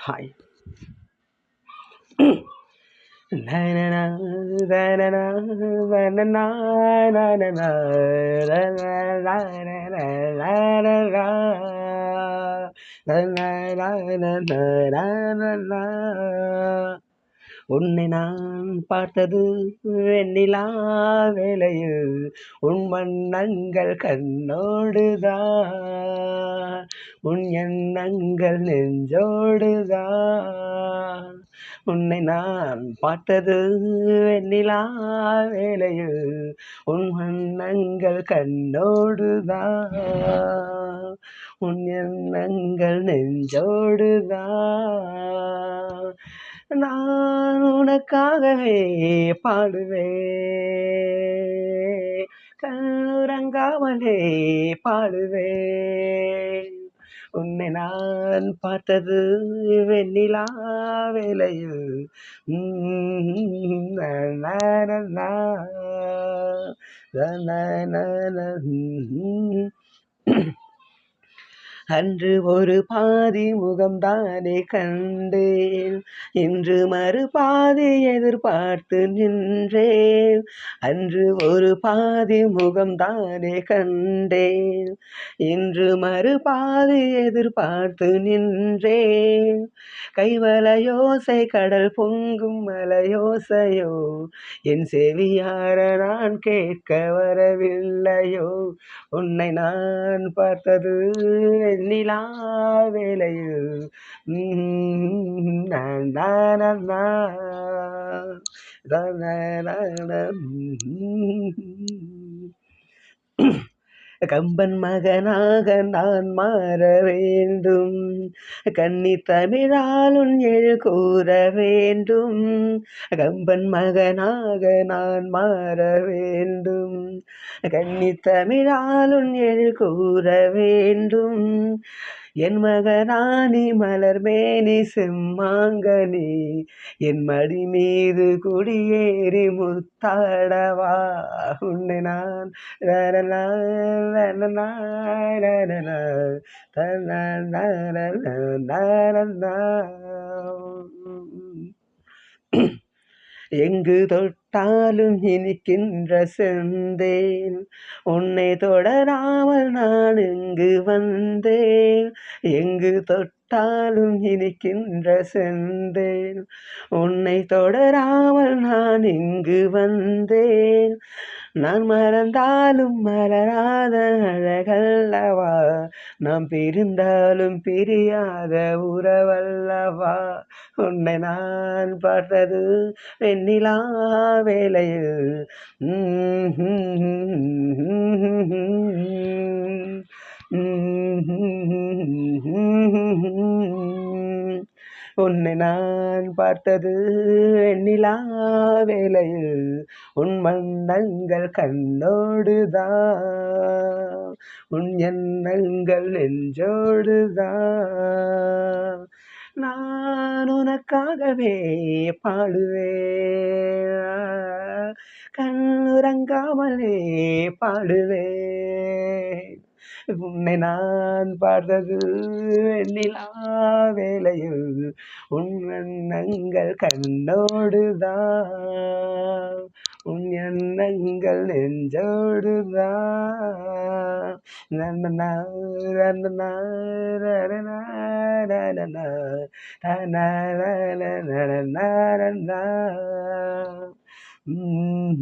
Hi. உன்னை நான் பார்த்தது வெண்ணிலா வேளையில் உன் வண்ணங்கள் கண்ணோடுதான் உன் எண்ணங்கள் நெஞ்சோடுதான் உன்னை நான் பார்த்தது வெண்ணிலா வேளையில் உன் வண்ணங்கள் கண்ணோடுதான் உன் எண்ணங்கள் நெஞ்சோடுதான் நான் உனக்காகவே பாடுவே. கண்ணுறங்காமலே பாடுவே. உன்னை நான் பார்த்தது வெண்ணிலா வேலையில் நான் அன்று ஒரு பாதி முகம்தானே கண்டேன். இன்று மறு பாதி எதிர்பார்த்து நின்றேன். அன்று ஒரு பாதி முகம்தானே கண்டேன். இன்று மறு பாதி எதிர்பார்த்து நின்றேன். கைவலையோசை கடல் பொங்கும் மலையோசையோ என் செவியார நான் கேட்க வரவில்லையோ உன்னை நான் பார்த்தது வெண்ணிலா வேலையில் நான் கம்பன் மகனாக நான் மாற வேண்டும். கன்னி தமிழாலும் எழு கூற வேண்டும். கம்பன் மகனாக நான் மாற வேண்டும். கன்னி தமிழாலும் எழு கூற வேண்டும். என் மகராணி மலர்மேனி செம்மாங்கனி என் மடி மீது குடியேறி முத்தாடவா உன்னை நான் ரரலா, எங்கு தொட்டாலும் இனிக்கின்ற செந்தேன். உன்னை தொடராமல் நான் இங்கு வந்தேன். எங்கு தொட்ட தொட்டாலும் இனிக்கின்ற செந்தேன். உன்னை தொடராமல் நான் இங்கு வந்தேன். நான் மறந்தாலும் மலராத அழகல்லவா? நாம் பிரிந்தாலும் பிரியாத உறவல்லவா? உன்னை நான் பார்த்தது வெண்ணிலா வேளையில். உன்னை நான் பார்த்தது வெண்ணிலா வேலையில் உன் மன்னங்கள் கண்ணோடுதான். உன் எண்ணங்கள் நெஞ்சோடுதான். நான் உனக்காகவே பாடுவேன். கண்ணுறங்காமலே பாடுவேன். உன்னை நான் பார்த்தது வெண்ணிலா வேலையில் உன் எண்ணங்கள் கண்ணோடுதான் உன் எண்ணங்கள் நெஞ்சோடுதான் Mm-hmm.